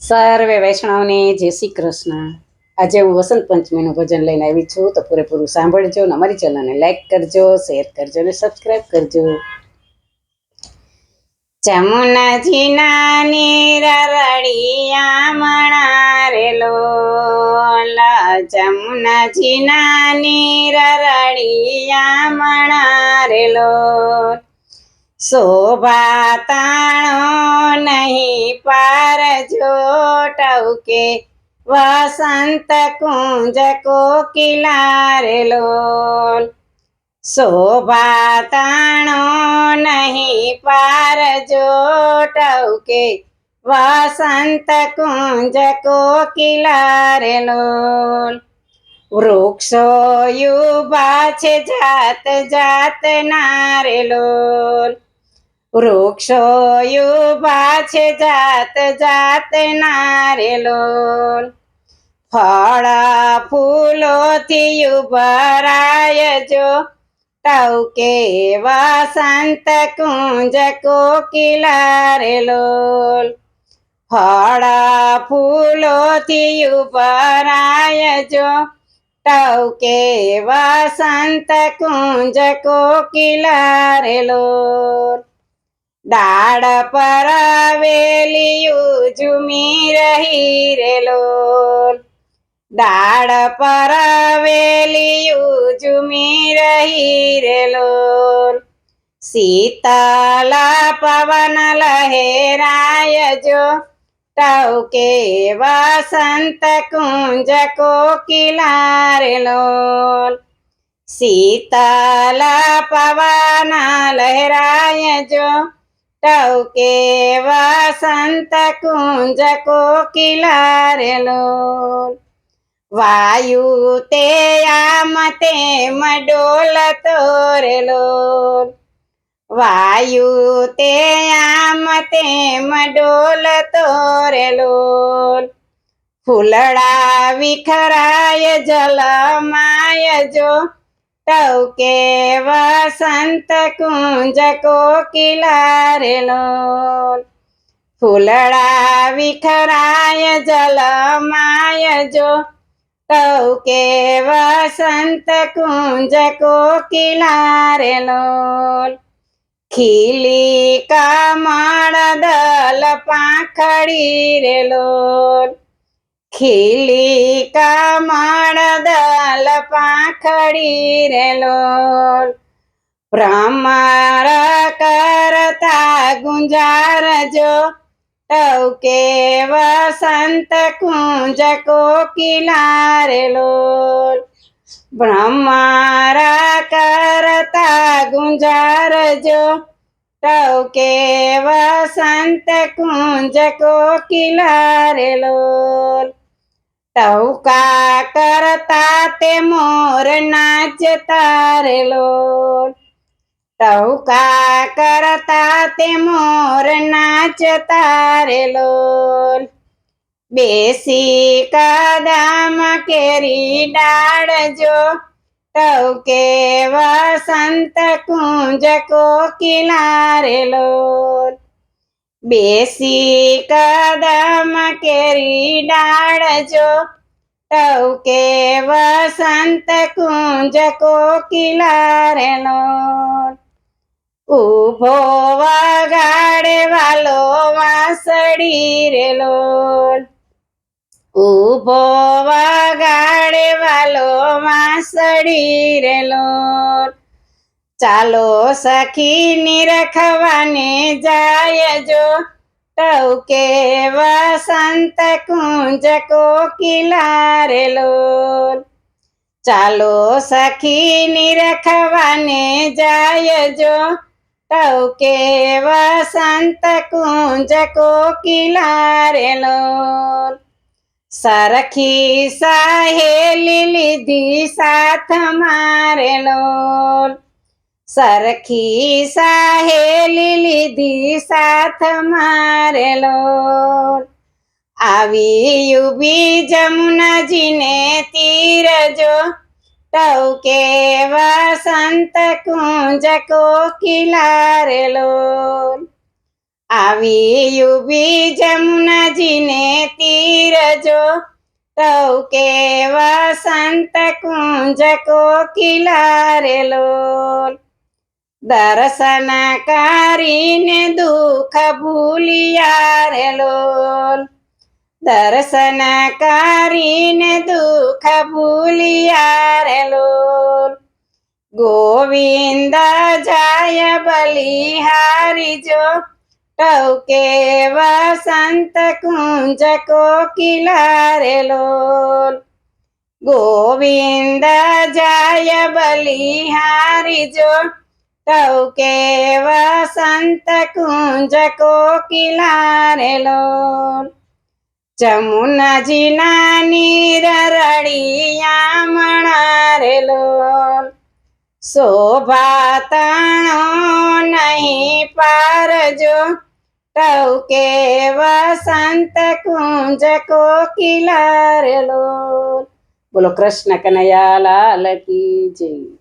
સર્વે વૈષ્ણવને જય શ્રી કૃષ્ણ. આજે હું વસંત પંચમીનું ભજન લઈને આવી છું, તો પૂરેપૂરું સાંભળજો અને અમારી ચેનલને લાઈક કરજો શેર કરજો અને સબસ્ક્રાઈબ કરજો. જમુનાજીના નીરરડિયા મણારેલો જમુનાજીના મણારેલો શોભા તાણો નહીં પાર જોટવકે વસંત કુંજ કોકિલારેલો શોભા તાણો નહીં પાર જોટવકે વસંત કુંજ કોકિલારેલો વૃક્ષો યુબા છે જાત જાત નારેલો વૃક્ષો છે જાત જાત નારેલો ફળ ફૂલોથી યુબરાય જો. ટવકે વસંત કુંજ કોકિલારેલો ફળ ફૂલોથી યુબરાય જો. ટવકે વસંત કુંજ કોકિલારેલો ડાળ પર વેલિયું ઝૂમી રહી રેલો દાડ પર વેલિયું ઝૂમી રહી રેલો શીતલા પવન લહેરાય જો. ટવકે વસંત કુંજ કોકિલારેલો શીતલા પવન લહેરાય જો. ટવકે વસંત કુંજ કોકિલારેલો વાયુ તે આમ તેમ ડોલતો રેલો વાયુ તે આમ તેમ ડોલતો રેલો ફૂલડા વિખરાય જલમાય જો ટવકે વસંત કુંજ કોકિલારેલો ફૂલડા વિખરાય, જલમાય જો. ટવકે વસંત કુંજ કોકિલારેલો ખીલી, કમળ, દલ, પાંખડી રેલો ખીલી કમળ દલ રે રેલો. ભ્રમર કરતા ગુંજારજો ટવકે વસંત કુંજ કોકિલારેલો ભ્રમર કરતા ગુંજારજો ટવકે વસંત કુંજ કોકિલારેલો ટવકા કરતા તે મોર નાચતા રેલો ટવકા કરતા તે મોર નાચતા રેલો બેસી કદમ કેરી ડાળજો. જો ટવકે વસંત કુંજ કોકિલારેલો. બેસી કદમ કેરી ડાળજો. ટવકે વસંત કુંજ કોકિલારેનો. ઊભો વગાડે વાલો વાસડી રેલો. ઊભો વગાડે વાલો વાસડી રેલો. ચાલો સખી નિરખવાને જાય જો ટવકે વસંત કુંજ કોકિલારેલો ચાલો સખી નિરખવાને જાય જો ટવકે વસંત કુંજ કોકિલારેલો સરખી સાહેલી લીધી સાથ મારેલો સરખી સાહેલી લીધી સાથ મારેલો આવી યુબી જમુનાજીને તીર જો ટવકે વસંત કુંજ કોકિલારેલો આવી યુબી જમુનાજીને જો ટવકે વસંત કુંજ કોકિલા રે લોલ દર્શન કરીને દુઃખ ભૂલિયા રે લોલ દર્શન કરીને દુઃખ ભૂલિયા રે લોલ ગોવિંદ જાય બલિહારી જો ટવકે વસંત કુંજ કોકિલા રે લોલ ગોવિંદ જાય બલિહારી જો कौ के वसंत कुंज को किलारे लोल। जमुना जी नानी रड़िया मणारे लोल। शोभा नहीं पार जो। टौके वसंत कुंज को किलारे लोल। बोलो कृष्ण कन्हैया लाल की जय।